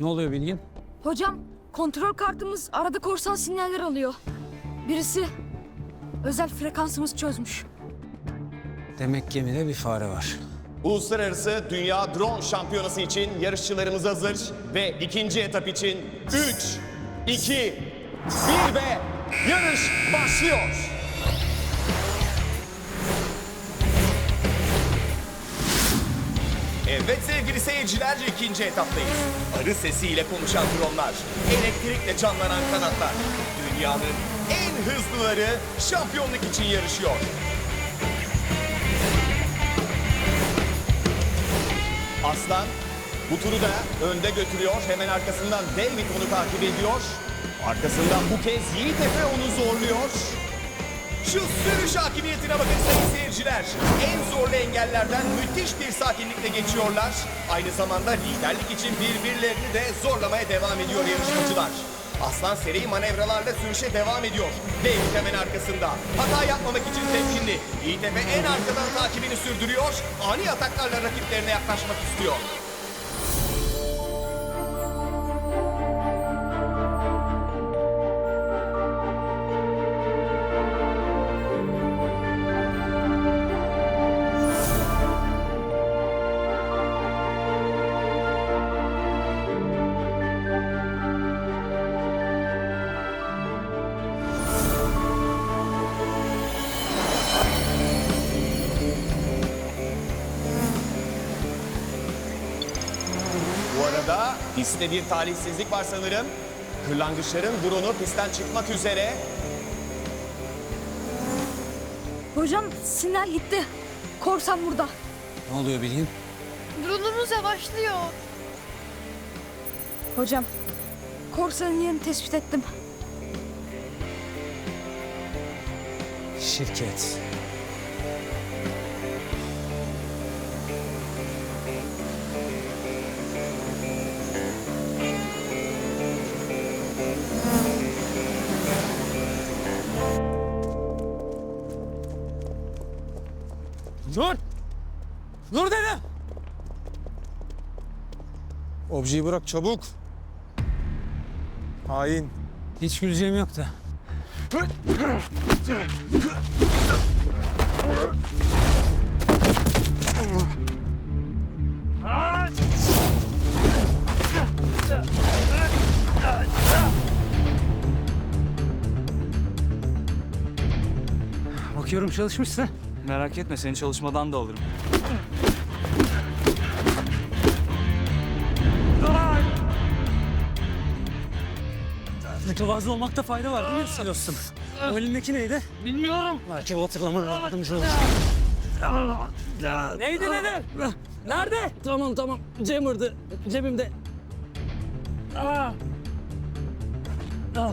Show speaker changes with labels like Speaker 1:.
Speaker 1: Ne oluyor Bilgin?
Speaker 2: Hocam kontrol kartımız arada korsan sinyaller alıyor. Birisi özel frekansımız çözmüş.
Speaker 1: Demek gemide bir fare var.
Speaker 3: Uluslararası Dünya Drone Şampiyonası için yarışçılarımız hazır ve ikinci etap için 3, 2, 1 ve yarış başlıyor. Evet sevgili seyirciler ikinci etaptayız. Arı sesiyle konuşan dronlar, elektrikle canlanan kanatlar. Dünyanın en hızlıları şampiyonluk için yarışıyor. Aslan bu turu da önde götürüyor. Hemen arkasından David onu takip ediyor. Arkasından bu kez Yiğit Efe onu zorluyor. Şu sürüş hakimiyetine bakın sayın seyirciler. En zorlu engellerden müthiş bir sakinlikle geçiyorlar. Aynı zamanda liderlik için birbirlerini de zorlamaya devam ediyor yarışmacılar. Aslan seri manevralarla sürüşe devam ediyor. David hemen arkasında. Hata yapmamak için temkinli. Efe en arkadan takibini sürdürüyor. Ani ataklarla rakiplerine yaklaşmak istiyor. Bu arada pistte bir talihsizlik var sanırım. Kırlangıçların drone'u pistten çıkmak üzere.
Speaker 2: Hocam sinyal gitti. Korsan burada.
Speaker 1: Ne oluyor Bilgin?
Speaker 4: Drone'umuz yavaşlıyor.
Speaker 2: Hocam korsanın yerini tespit ettim.
Speaker 1: Şirket. Dur! Dur dedim!
Speaker 5: Objeyi bırak çabuk. Hain.
Speaker 1: Hiç güleceğim yok da. Bakıyorum çalışmışsın.
Speaker 6: Merak etme seni çalışmadan da alırım.
Speaker 1: Mütevazı olmakta fayda var değil mi dostum? O elindeki neydi? Bilmiyorum. Belki hatırlamana yardımcı olur. Neydi neydi? Nerede? Tamam tamam. Jammer'dı. Cebimde. Aa. Al.